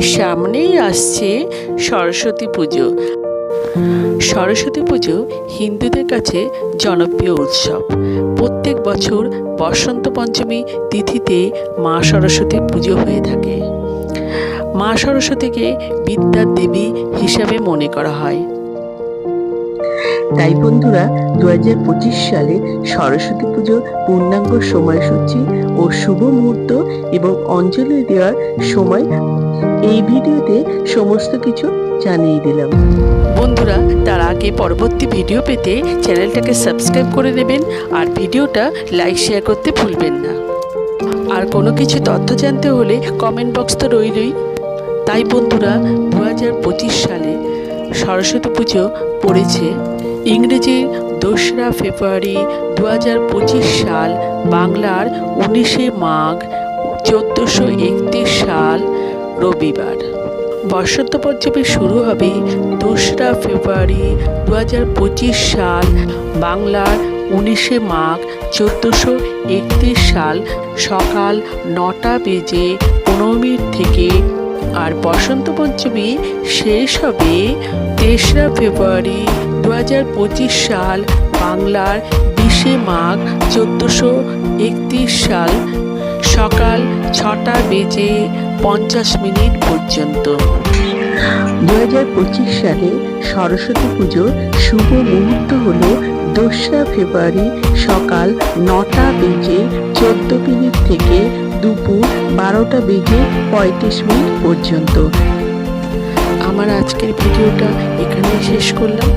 সামনেই আসছে সরস্বতী পুজো। সরস্বতী পুজো হিন্দুদের কাছে জনপ্রিয় উৎসব। প্রত্যেক বছর বসন্ত পঞ্চমী তিথিতে মা সরস্বতী পুজো হয়ে থাকে। মা সরস্বতীকে বিদ্যার দেবী হিসাবে মনে করা হয়। তাই বন্ধুরা দু হাজার পঁচিশ সালে সরস্বতী পুজোর পূর্ণাঙ্গ সময়সূচি ও শুভ মুহূর্ত এবং অঞ্জলি দেওয়ার সময় এই ভিডিওতে সমস্ত কিছু জানিয়ে দিলাম। বন্ধুরা, তার আগে পরবর্তী ভিডিও পেতে চ্যানেলটাকে সাবস্ক্রাইব করে নেবেন আর ভিডিওটা লাইক, শেয়ার করতে ভুলবেন না। আর কোনো কিছু তথ্য জানতে হলে কমেন্ট বক্স তো রইলই। তাই বন্ধুরা দু সালে সরস্বতী পুজো পড়েছে। ইংরেজি দোসরা ফেব্রুয়ারি দু হাজার পঁচিশ সাল, বাংলার উনিশে মাঘ চোদ্দোশো একত্রিশ সাল, রবিবার। বসন্ত পঞ্চমী শুরু হবে দোসরা ফেব্রুয়ারি দু হাজার পঁচিশ সাল, বাংলার উনিশে মাঘ চোদ্দোশো একত্রিশ সাল, সকাল নটা বেজে পনেরো মিনিট থেকে আর বসন্ত পঞ্চমী শেষ হবে তেসরা ফেব্রুয়ারি দু হাজার পঁচিশ সাল বাংলার বিশে মাঘ চোদ্দোশো একত্রিশ সাল সকাল ছটা বেজে পঞ্চাশ মিনিট পর্যন্ত। দু হাজার পঁচিশ সালে সরস্বতী পুজোর শুভ মুহূর্ত হল দোসরা ফেব্রুয়ারি সকাল নটা বেজে চোদ্দ মিনিট থেকে দুপুর বারোটা বেজে পঁয়ত্রিশ মিনিট পর্যন্ত। আমার আজকের ভিডিওটা এখানেই শেষ করলাম।